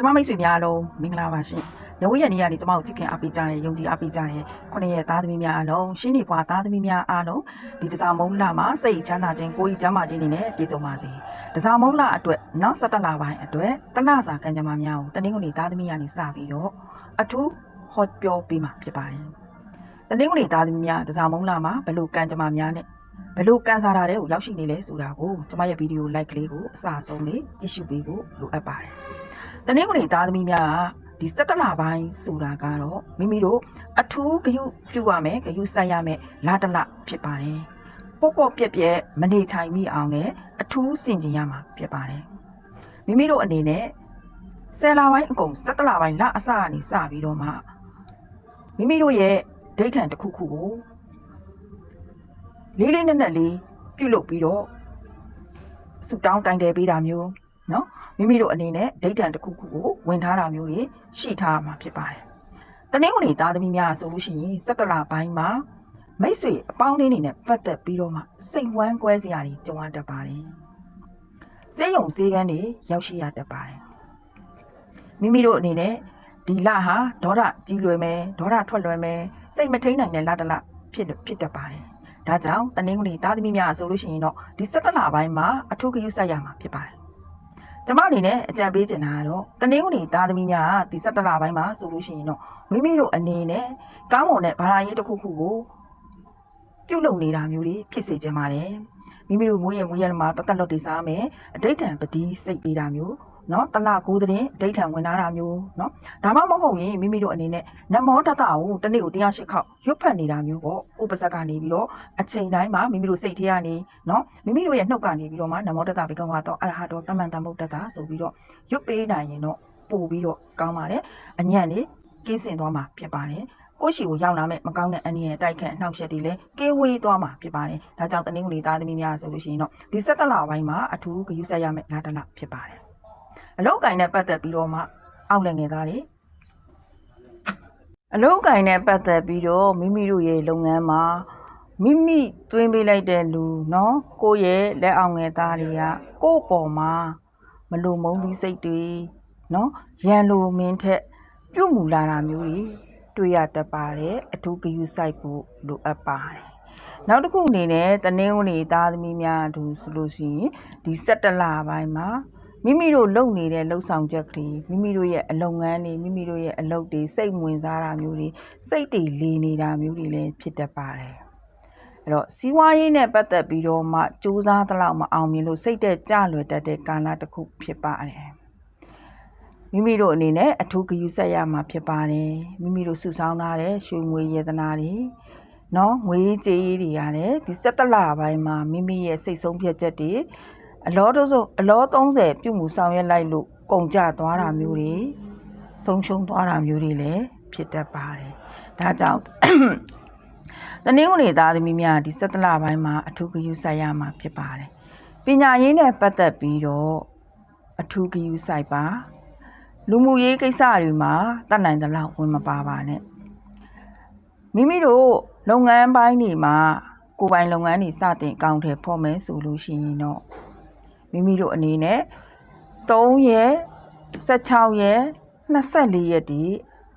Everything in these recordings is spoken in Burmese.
ကျမမိတ်ဆွေများအားလုံးမင်္ဂလာပါရှင်။ရဝရဲ့နေ့ကနေကျမကိုချစ်ခင်အားပေးကြတဲ့ယုံကြည်အားပေးကြတဲ့ခုနှစ်ရဲ့သားသမီးများအားလုံးရှင်းနေပွားသားသမီးများအားလုံးဒီတစားမုံလမှာစိတ်ချမ်းသာခြင်းကိုယ်ကြီးချမ်းသာခြင်းတွေနဲ့ပြည့်စုံပါစေ။တစားမုံလအတွက်နောက်ဆက်တက်လာပိုင်းအတွက်တလစာကံကြမ္မာများကိုတနင်္ဂနွေသားသမီးကနေစပြီးတော့အထူးဟောပြောပေးမှာဖြစ်ပါတယ်။တနင်္ဂနွေသားသမီးများတစားမုံလမှာဘယ်လိုကံကြမ္မာများနဲ့ဘယ်လိုကန်စားတာတွေကိုရောက်ရှိနေလဲဆိုတာကိုကျမရဲ့ဗီဒီယို like ကလေးကိုအစအဆုံးလေးကြည့်ရှုပေးဖို့လိုအပ်ပါတယ်။ တနင်္ဂနွေသားသမီးများကဒီစက်တလပိုင်းဆိုတာကတော့မိမိတို့အထူးဂယုပြုရမယ်ဂယုစိုက်ရမယ်လာတလဖြစ်ပါတယ်။ပေါ့ပေါ့ပြက်ပြက်မနေထိုင်မိအောင်လည်းအထူးစင်ကြင်ရမှာဖြစ်ပါတယ်။မိမိတို့အနေနဲ့ဆယ်လပိုင်းအကုန်စက်တလပိုင်းလအစကနေစပြီးတော့မှမိမိတို့ရဲ့ဒိဋ္ဌံတစ်ခုခုကိုလေးလေးနက်နက်လေးပြုတ်လုပ်ပြီးတော့ဆူတောင်းတိုင်တယ်ပေးတာမျိုးနော် မိမိတို့အနေနဲ့ဒိဋ္ဌံတစ်ခုခုကိုဝင်ထားတာမျိုးတွေရှိထားမှာဖြစ်ပါတယ်။တနင်္ဂနွေသားသမီးများဆိုလို့ရှိရင်စက်ကလာပိုင်းမှာမိတ်ဆွေအပေါင်းလေးတွေနဲ့ပတ်သက်ပြီးတော့မှစိတ်ဝမ်းကွဲစရာတွေကြုံရတတ်ပါတယ်။စေယုံစေကန်းတွေရောက်ရှိရတတ်ပါတယ်။မိမိတို့အနေနဲ့ဒီလဟာဒေါသကြီးလွယ်မယ်ဒေါသထွက်လွယ်မယ်စိတ်မထိန်နိုင်တဲ့လတလဖြစ်ဖြစ်တတ်ပါတယ်။ဒါကြောင့်တနင်္ဂနွေသားသမီးများဆိုလို့ရှိရင်တော့ဒီစက်ကလာပိုင်းမှာအထူးဂရုစိုက်ရမှာဖြစ်ပါတယ်။ ကျမအနေနဲ့အကြံပေးချင်တာကတော့တနင်္ဂနွေသားသမီးများကဒီစက်ကလာပိုင်းမှာဆိုလို့ရှိရင်တော့မိမိတို့အနေနဲ့ကောင်းမွန်တဲ့ဘာသာရေးတစ်ခုခုကိုပြုတ်လုံနေတာမျိုးတွေဖြစ်စေချင်ပါတယ်။မိမိတို့မွေးရမွေးရမှာတသက်လွတ်တည်စားမယ်အတိတ်တံပတိစိတ်ပေးတာမျိုး နော်တလကိုးတဲ့ဒိဋ္ဌံဝင်လာတာမျိုးနော်ဒါမှမဟုတ်ရင်မိမိတို့အနေနဲ့နမောတတကိုတနေ့ကို108ခေါက်ရွတ်ဖတ်နေတာမျိုးပေါ့ဥပစက်ကနေပြီးတော့အချိန်တိုင်းမှာမိမိတို့စိတ်ထဲကနေနော်မိမိတို့ရဲ့နှုတ်ကနေပြီးတော့မှနမောတတဘေကဝါတော့အရဟတောတမန်တန်ဗုဒ္ဓတာဆိုပြီးတော့ရွတ်ပေးနိုင်ရင်တော့ပို့ပြီးတော့ကောင်းပါတယ်အညံ့လေးကင်းစင်သွားမှာဖြစ်ပါတယ်ကိုယ့်ရှိကိုရောက်လာမဲ့မကောင်းတဲ့အနည်းရဲ့တိုက်ခတ်နှောက်ယှက်တွေလည်းကင်းဝေးသွားမှာဖြစ်ပါတယ်။ဒါကြောင့်တနင်္ဂနွေသားသမီးများဆိုလို့ရှိရင်တော့ဒီစက်ကလပိုင်းမှာအထူးဂရုစိုက်ရမယ့်လာတလဖြစ်ပါတယ်။ အလောက်ကင်နဲ့ပတ်သက်ပြီးတော့မှအောက်လည်းငယ်သားတွေအလောက်ကင်နဲ့ပတ်သက်ပြီးတော့မိမိတို့ရဲ့လုပ်ငန်းမှာမိမိသွင်းပေးလိုက်တဲ့လူเนาะကိုယ့်ရဲ့လက်အောင်ငယ်သားတွေကကိုယ့်ပေါ်မှာမလိုမုန်းသီးစိတ်တွေเนาะရန်လိုမင်းထက်ပြုတ်မူလာတာမျိုးတွေတွေ့ရတတ်ပါတယ်အထူးဂရုစိုက်ဖို့လိုအပ်ပါတယ်နောက်တစ်ခုအနေနဲ့တနင်္ဂနွေသားသမီးများအတူဆိုလို့ရှိရင်ဒီ17လပိုင်းမှာ မိမိတို့လုပ်နေတဲ့လှုပ်ဆောင်ချက်ကလေးမိမိတို့ရဲ့အလုပ်ငန်းတွေမိမိတို့ရဲ့အလုပ်တွေစိတ်ဝင်စားတာမျိုးတွေစိတ်တွေလေနေတာမျိုးတွေလည်းဖြစ်တတ်ပါတယ်အဲ့တော့စီးပွားရေးနဲ့ပတ်သက်ပြီးတော့မှစူးစမ်းသလောက်မအောင်မြင်လို့စိတ်တက်ကြလွယ်တတ်တဲ့ကာလတစ်ခုဖြစ်ပါတယ်မိမိတို့အနေနဲ့အထူးဂရုစိုက်ရမှာဖြစ်ပါတယ်မိမိတို့စုဆောင်းထားတဲ့ရွှေငွေရတနာတွေနော်ငွေကြေးတွေရတယ်ဒီ17လပိုင်းမှာမိမိရဲ့စိတ်ဆုံးဖြတ်ချက်တွေ အလောတို့ဆိုအလော30ပြုမှုဆောင်ရွက်လိုက်လို့ကုန်ကြသွားတာမျိုးတွေဆုံးရှုံးသွားတာမျိုးတွေလည်းဖြစ်တတ်ပါတယ်ဒါကြောင့်တနင်္ဂနွေသားသမီးများဒီ17လပိုင်းမှာအထူးဂရုစိုက်ရမှာဖြစ်ပါတယ်ပညာရေးနဲ့ပတ်သက်ပြီးတော့အထူးဂရုစိုက်ပါလူမှုရေးကိစ္စတွေမှာတတ်နိုင်သလောက်ဝင်မပါပါနဲ့မိမိတို့လုပ်ငန်းပိုင်းတွေမှာကိုယ်ပိုင်လုပ်ငန်းတွေစတင်အကောင့်ထဲဖော်မယ်ဆိုလို့ရှိရင်တော့ မိမိတို့အနေနဲ့3ရက်16ရက်24ရက်ဒီ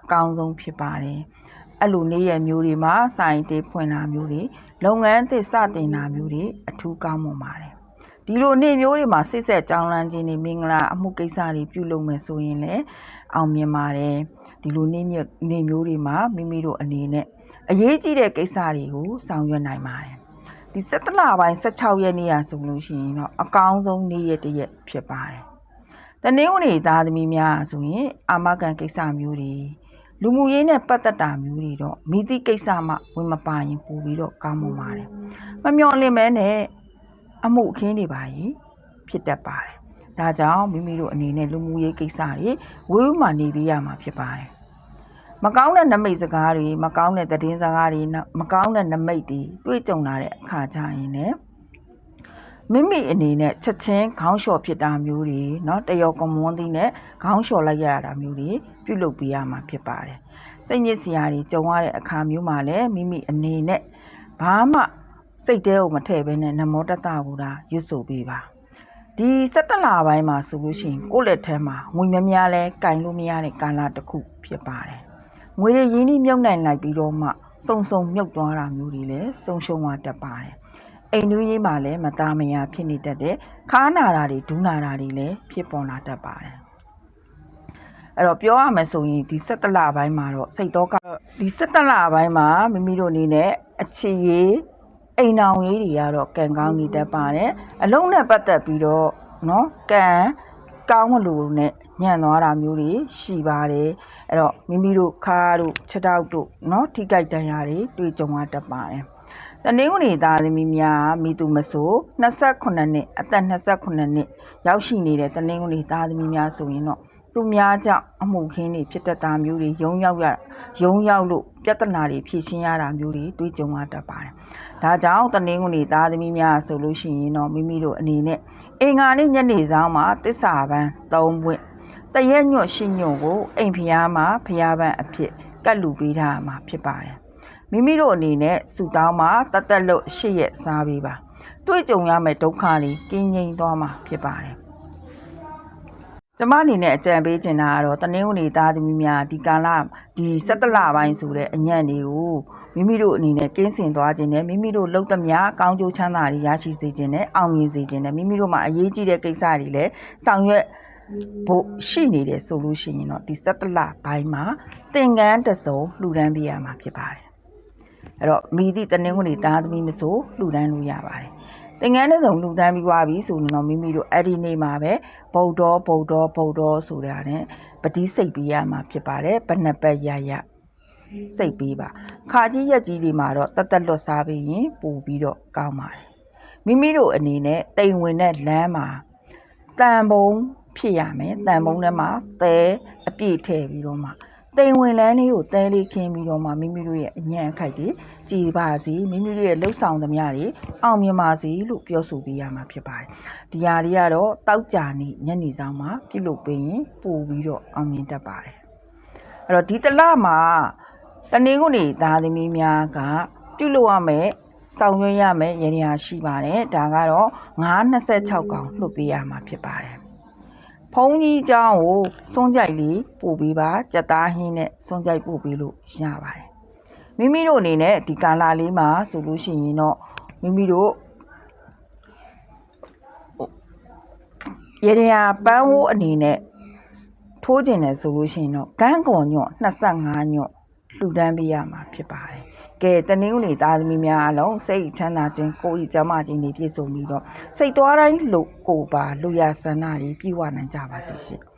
အကောင်းဆုံးဖြစ်ပါတယ်အဲ့လိုနေ့ရက်မျိုးတွေမှာစိုင်းတေးဖွင့်တာမျိုးတွေလုပ်ငန်းသစ်စတင်တာမျိုးတွေအထူးကောင်းမွန်ပါတယ်ဒီလိုနေ့မျိုးတွေမှာစိတ်ဆက်ကြောင်းလန်းခြင်းတွေမင်္ဂလာအမှုကိစ္စတွေပြုလုပ်မယ်ဆိုရင်လည်းအောင်မြင်ပါတယ်ဒီလိုနေ့နေ့မျိုးတွေမှာမိမိတို့အနေနဲ့အရေးကြီးတဲ့ကိစ္စတွေကိုဆောင်ရွက်နိုင်ပါတယ် ဒီ17လပိုင်း16ရက်နေ့ရဆိုလို့ရှိရင်တော့အကောင်းဆုံးနေ့ရက်တစ်ရက်ဖြစ်ပါတယ်။တနင်္ဂနွေသားသမီးများဆိုရင်အာမခံကိစ္စမျိုးတွေလူမှုရေးနဲ့ပတ်သက်တာမျိုးတွေတော့မိသည့်ကိစ္စမှဝင်မပါရင်ပို့ပြီးတော့ကောင်းမွန်ပါတယ်။မမျှော်လင့်မဲနဲ့အမှုအခင်းတွေပါရင်ဖြစ်တတ်ပါတယ်။ဒါကြောင့်မိမိတို့အနေနဲ့လူမှုရေးကိစ္စတွေဝေးဝမှနေပြီးရမှာဖြစ်ပါတယ်။ မကောင်းတဲ့နမိတ်စကားတွေမကောင်းတဲ့သတင်းစကားတွေမကောင်းတဲ့နမိတ်တွေတွေ့ကြုံလာတဲ့အခါကျရင်လည်းမိမိအနေနဲ့ချက်ချင်းခေါင်းလျှော်ဖြစ်တာမျိုးတွေเนาะတယောကမွန်းသီးနဲ့ခေါင်းလျှော်လိုက်ရတာမျိုးတွေပြုလုပ်ပေးရမှာဖြစ်ပါတယ်စိတ်ညစ်စရာတွေကြုံရတဲ့အခါမျိုးမှာလည်းမိမိအနေနဲ့ဘာမှစိတ်တဲကိုမထည့်ဘဲနဲ့နမောတတကိုဒါရွတ်ဆိုပေးပါ ဒီ17လပိုင်းမှာဆိုလို့ရှိရင်ကိုယ့်လက်ထဲမှာငွေများများလဲကင်လို့မရတဲ့ကာလတစ်ခုဖြစ်ပါတယ် ငွေတွေရင်းနှီးမြုပ်နှံလိုက်ပြီးတော့မှစုံစုံမြုပ်သွားတာမျိုးတွေလည်းဆုံရှုံသွားတတ်ပါတယ်။အိမ်နွေးရေးမှာလည်းမသားမယာဖြစ်နေတတ်တဲ့ခါနာတာတွေဒူးနာတာတွေလည်းဖြစ်ပေါ်လာတတ်ပါတယ်။အဲ့တော့ပြောရမယ်ဆိုရင်ဒီ17လပိုင်းမှာတော့စိတ်တော့ကဒီ17လပိုင်းမှာမိမိတို့အနေနဲ့အခြေရေးအိမ်အောင်ရေးတွေကတော့ကံကောင်းနေတတ်ပါတယ်။အလုံးနဲ့ပတ်သက်ပြီးတော့နော်ကံကောင်းမလို့နဲ့ ညံ့သွားတာမျိုးတွေရှိပါတယ်အဲ့တော့မိမိတို့ခါတို့ခြေထောက်တို့เนาะထိကြိုက်တန်ရာတွေတွေ့ကြုံရတတ်ပါတယ်တနင်္ဂနွေသားသမီးများမိသူမဆို28နှစ်အသက်28နှစ်ရောက်ရှိနေတဲ့တနင်္ဂနွေသားသမီးများဆိုရင်တော့သူများကြောင့်အမှုခင်းတွေဖြစ်တတ်တာမျိုးတွေယုံရောက်ရယုံရောက်လို့ပြဿနာတွေဖြေရှင်းရတာမျိုးတွေတွေ့ကြုံရတတ်ပါတယ်။ဒါကြောင့်တနင်္ဂနွေသားသမီးများဆိုလို့ရှိရင်တော့မိမိတို့အနေနဲ့အင်္ဂါနေ့ညနေဆောင်မှာတစ္ဆာပန်း၃ပွင့် တရက်ညွတ်ရှိညွတ်ကိုအိမ်ဖျားမှာဖျားပန်းအဖြစ်ကတ်လူပေးထားမှာဖြစ်ပါတယ်။မိမိတို့အနေနဲ့စူတောင်းမှာတတ်တက်လို့ရှစ်ရက်စားပေးပါ။တွေ့ကြုံရမယ့်ဒုက္ခတွေကင်းငြိမ်းသွားမှာဖြစ်ပါတယ်။ကျမအနေနဲ့အကြံပေးချင်တာကတော့တနင်္ဂနွေသားသမီးများဒီကာလဒီ17လပိုင်းဆိုတဲ့အညံ့တွေကိုမိမိတို့အနေနဲ့ကင်းစင်သွားခြင်းနဲ့မိမိတို့လုံသမျှကောင်းကျိုးချမ်းသာတွေရရှိစေခြင်းနဲ့အောင်မြင်စေခြင်းနဲ့မိမိတို့မှာအရေးကြီးတဲ့ကိစ္စတွေလည်းဆောင်ရွက် ဖို့ရှိနေတယ်ဆိုလို့ရှိရင်တော့ဒီ17လပိုင်းမှာသင်္ကန်းတစ်စုံလှူဒန်းပေးရမှာဖြစ်ပါတယ်အဲ့တော့မိသည့်တနင်္ဂနွေသားသမီးမဆိုလှူဒန်းလို့ရပါတယ်သင်္ကန်းတစ်စုံလှူဒန်းပြီးသွားပြီဆိုရင်တော့မိမိတို့အဲ့ဒီနေ့မှာပဲဗုဒ္ဓောဗုဒ္ဓောဗုဒ္ဓောဆိုတာနဲ့ပတိစိတ်ပေးရမှာဖြစ်ပါတယ်ဘဏ္ဍပတ်ရရစိတ်ပေးပါခါကြီးရက်ကြီးတွေမှာတော့တတ်တက်လွတ်စားပြီးရင်ပို့ပြီးတော့ကောင်းပါတယ်မိမိတို့အနေနဲ့တိမ်ဝင်တဲ့လမ်းမှာတန်ပုံ ဖြစ်ရမယ်တန်ပုံထဲမှာသဲအပြည့်ထည့်ပြီးတော့မှတိမ်ဝင်လန်းလေးကိုသဲလေးခင်းပြီးတော့မှမိမိတို့ရဲ့အညံ့အခိုက်တွေကြည်ပါစေမိမိတို့ရဲ့လှုပ်ဆောင်သမျှတွေအောင်မြင်ပါစေလို့ပြောဆိုပေးရမှာဖြစ်ပါတယ်ဒီဟာတွေကတော့တောက်ကြနေညနေဆောင်မှာပြုလုပ်ပေးရင်ပို့ပြီးတော့အောင်မြင်တတ်ပါတယ်အဲ့တော့ဒီတစ်လမှာတနင်္ဂနွေသားသမီးများကပြုလုပ်ရမယ်ဆောင်ရွက်ရမယ်ရည်ရရှိပါတယ်ဒါကတော့926កောင်လွှတ်ပေးရမှာဖြစ်ပါတယ် ဖုံးကြီးเจ้าကိုစွန့်ကြိုက်လေးပို့ပေးပါကြက်သားဟင်းနဲ့စွန့်ကြိုက်ပို့ပေးလို့ရပါတယ်မိမိတို့အနေနဲ့ဒီကာလာလေးမှာဆိုလို့ရှိရင်တော့မိမိတို့ရည်ရပန်းဝိုးအနေနဲ့ထိုးကျင်တယ်ဆိုလို့ရှိရင်တော့ကန်းကွန်ညွန့်25ညွန့်လှူဒန်းပေးရမှာဖြစ်ပါတယ် ကဲတနင်္ဂနွေသားသမီးများအလုံးစိတ်ချမ်းသာခြင်းကိုယ်ဤကျမ်းမာခြင်းတွေပြည့်စုံပြီးတော့စိတ်သွားတိုင်းလို့ကိုယ်ပါလူရဆန္ဒတွေပြည့်ဝနိုင်ကြပါစေရှင်